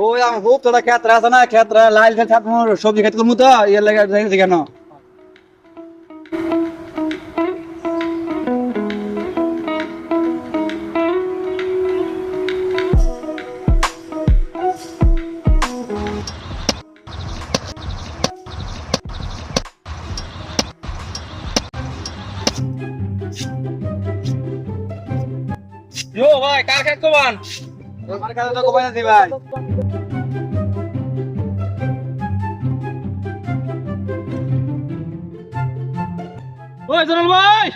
ওই আমার খুব তোরা ক্ষেত্রে আছে না ক্ষেত্রে লাইল সবজি খেত করব তো ইয়ে লেগে কেন? ইয়ো ভাই কার খেত কোবান আমার কাছে তো কমাই ভাই। ওই জনল ভাই।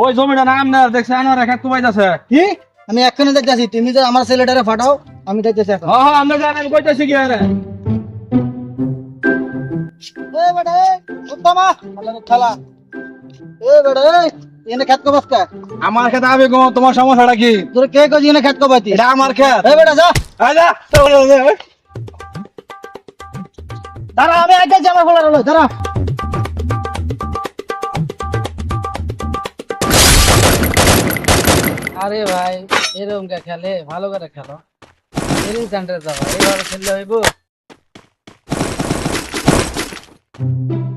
ওই জমিটা নাম না দেখছে আনোয়ার খেত কোবাইতাছে। কি? আমি এক্ষুনি দেখতেছি তুমি যে আমার ছেলেটারে ফাটাও আমি দেখতেছি এখন। হ্যাঁ হ্যাঁ আমরা জানি আমি কইতাছি কি আরে এ বেটা এ উত্তমা। আল্লাহ খেলা। এ বেটা এনে খেত কো? আমার খেতে আমি গো তোমার সমস্যাটা কি? তোর কে কো এনে খেত কো এটা আমার খেত। এ বেটা যা। আজা দাঁড়া আমি আগে জামা খোলা রলো দাঁড়া। আরে ভাই এরকম কে খেলে? ভালো করে খেলো। সেন্টারে যাব এইভাবে খেললে হইব।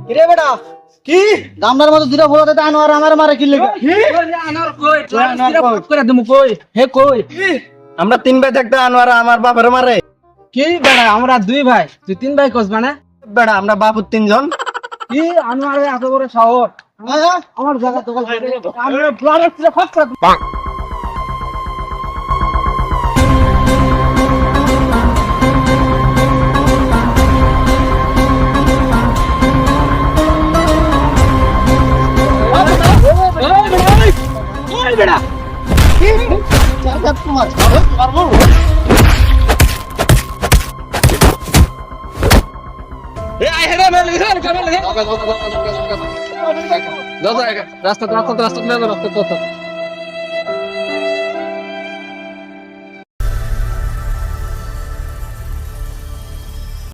কিরে বেটা? কি? গামলার মধ্যে দুটা দুটো দিতে আনোয়ার আমার মারে কি? আনোয়ার কই। করে দিমু কই? হে কই? আমরা তিন ভাই থাকতে আনোয়ার আমার বাপের মারে। কি বেড়া? আমরা দুই ভাই। তুই তিন ভাই কস মানে? বেড়া আমরা বাপুর তিনজন। কি আনোয়ার এত বড় শহর? আমার জায়গা তো আমরা ব্লাডের ছিল ফার্স্ট ওই বেটা এ আই হেডা মেল লিখে কামে লিখে রাস্তা রাস্তা রাস্তা রাস্তা রাস্তা